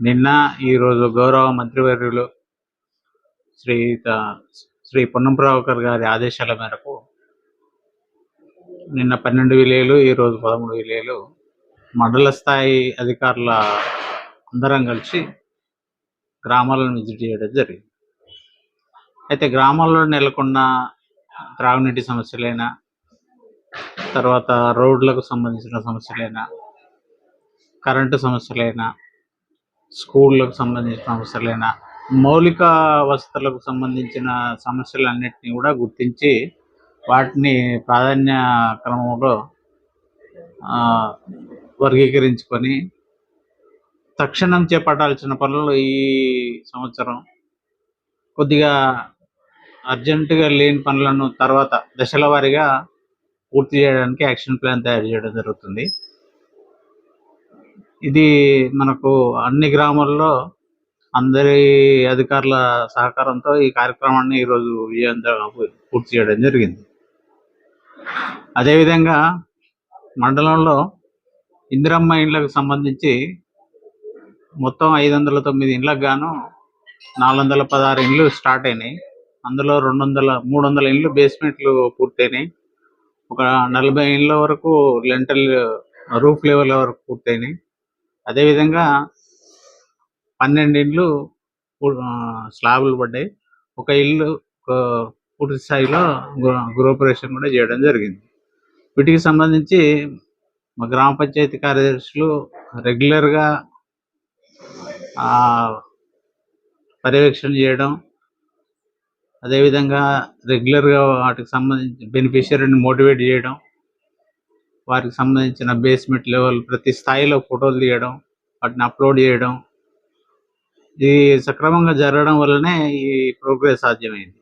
నిన్న ఈరోజు గౌరవ మంత్రివర్యులు శ్రీ త- శ్రీ పొన్నం ప్రభాకర్ గారి ఆదేశాల మేరకు నిన్న పన్నెండు విలేలు ఈరోజు పదమూడు విలేలు మండల స్థాయి అధికారుల అందరం కలిసి గ్రామాలను విజిట్ చేయడం జరిగింది. అయితే గ్రామాల్లో నెలకొన్న త్రాగునీటి సమస్యలైనా తర్వాత రోడ్లకు సంబంధించిన సమస్యలైనా కరెంటు సమస్యలైనా స్కూళ్ళకు సంబంధించిన సమస్యలైనా మౌలిక వసతులకు సంబంధించిన సమస్యలన్నిటిని కూడా గుర్తించి వాటిని ప్రాధాన్య క్రమంలో వర్గీకరించుకొని తక్షణం చేపట్టాల్సిన పనులు ఈ సంవత్సరం. కొద్దిగా అర్జెంటుగా లేని పనులను తర్వాత దశల వారీగా పూర్తి చేయడానికి యాక్షన్ ప్లాన్ తయారు చేయడం జరుగుతుంది. ఇది మనకు అన్ని గ్రామాల్లో అందరి అధికారుల సహకారంతో ఈ కార్యక్రమాన్ని ఈరోజు విజయవంతంగా పూర్తి చేయడం జరిగింది. అదేవిధంగా మండలంలో ఇందిరమ్మ ఇండ్లకు సంబంధించి మొత్తం ఐదు వందల తొమ్మిది ఇండ్లకు గాను నాలుగు వందల పదహారు ఇండ్లు స్టార్ట్ అయినాయి. అందులో రెండు వందల మూడు వందల ఇండ్లు బేస్మెంట్లు పూర్తయినాయి. ఒక నలభై ఇండ్ల వరకు లెంటల్ రూఫ్ లెవెల్ వరకు పూర్తయినాయి. అదేవిధంగా పన్నెండు ఇండ్లు స్లాబులు పడ్డాయి. ఒక ఇల్లు పూర్తి స్థాయిలో గృ- గృహప్రవేశం కూడా చేయడం జరిగింది. వీటికి సంబంధించి మా గ్రామ పంచాయతీ కార్యదర్శులు రెగ్యులర్గా పర్యవేక్షణ చేయడం అదేవిధంగా రెగ్యులర్గా వాటికి సంబంధించి బెనిఫిషియరీని మోటివేట్ చేయడం వారికి సంబంధించిన బేస్మెంట్ లెవెల్ ప్రతి స్థాయిలో ఫోటోలు తీయడం వాటిని అప్లోడ్ చేయడం. ఇది సక్రమంగా జరగడం వల్లనే ఈ ప్రోగ్రెస్ సాధ్యమైంది.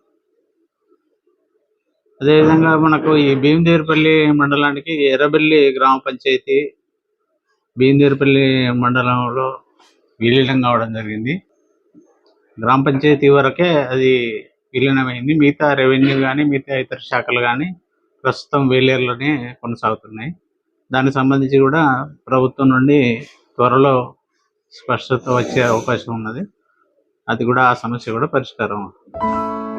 అదేవిధంగా మనకు ఈ భీమదేవరపల్లి మండలానికి ఎర్రబెల్లి గ్రామ పంచాయతీ భీమదేవరపల్లి మండలంలో విలీనం కావడం జరిగింది. గ్రామ పంచాయతీ వరకే అది విలీనమైంది. మిగతా రెవెన్యూ కానీ మిగతా ఇతర శాఖలు కానీ ప్రస్తుతం వేలేరులోనే కొనసాగుతున్నాయి. దానికి సంబంధించి కూడా ప్రభుత్వం నుండి త్వరలో స్పష్టత వచ్చే అవకాశం ఉన్నది. అది కూడా ఆ సమస్య కూడా పరిష్కారం అవుతుంది.